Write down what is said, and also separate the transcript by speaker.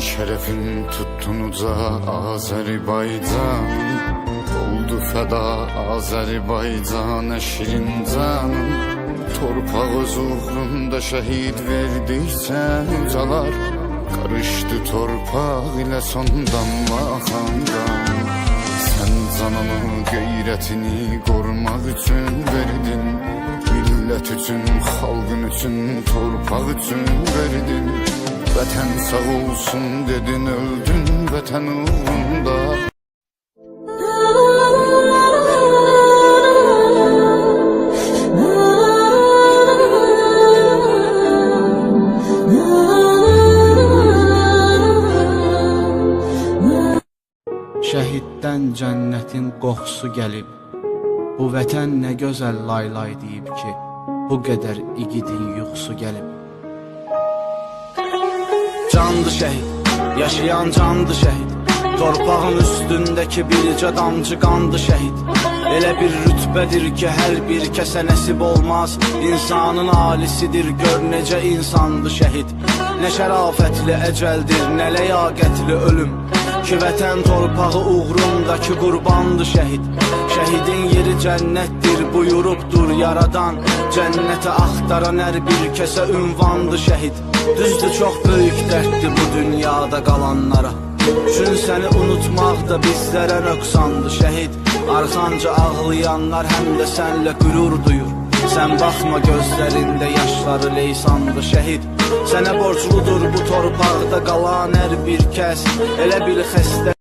Speaker 1: şerefin tuttun uca Azerbaycan. Oldu feda Azerbaycan şirin canım Torpaq öz uğrunda şehit verdiksen ucalar. Karıştı torpaq ile sondan vaxandan Sen canını qeyrətini qorumaq üçün verdin. Millət üçün, xalqın üçün, torpaq üçün verdin Vətən sağ olsun dedin, öldün vətən uğrunda
Speaker 2: Şəhiddən cənnətin qoxusu gəlib. Bu vətən nə gözəl laylay deyib ki, bu qədər igidin yuxusu gəlib. Candı şəhid, yaşayan candı şəhid. Torpağın üstündəki bircə damcı qandı şəhid. Elə bir rütbədir ki, hər bir kəsə nəsib olmaz. İnsanın alisidir, gör necə insandı şəhid. Nə şərafətli əcəldir, nə ləyaqətli ölüm. Ki vətən torpağı uğrundakı qurbandı şəhid. Şəhidin yeri cənnətdir, buyurubdur yaradan. Cənnəti axtaran hər bir kəsə ünvandı şəhid. Düzdür çox böyük dərddir bu dünyada qalanlara. Çün səni unutmaq da bizlərə nöqsandı şəhid. Arxanca ağlayanlar həm də sənlə qürur duyur. Sən baxma gözlərində yaşları leysandı şəhid. Sənə borcludur bu torpaqda qalan hər bir kəs. Elə bil xəstə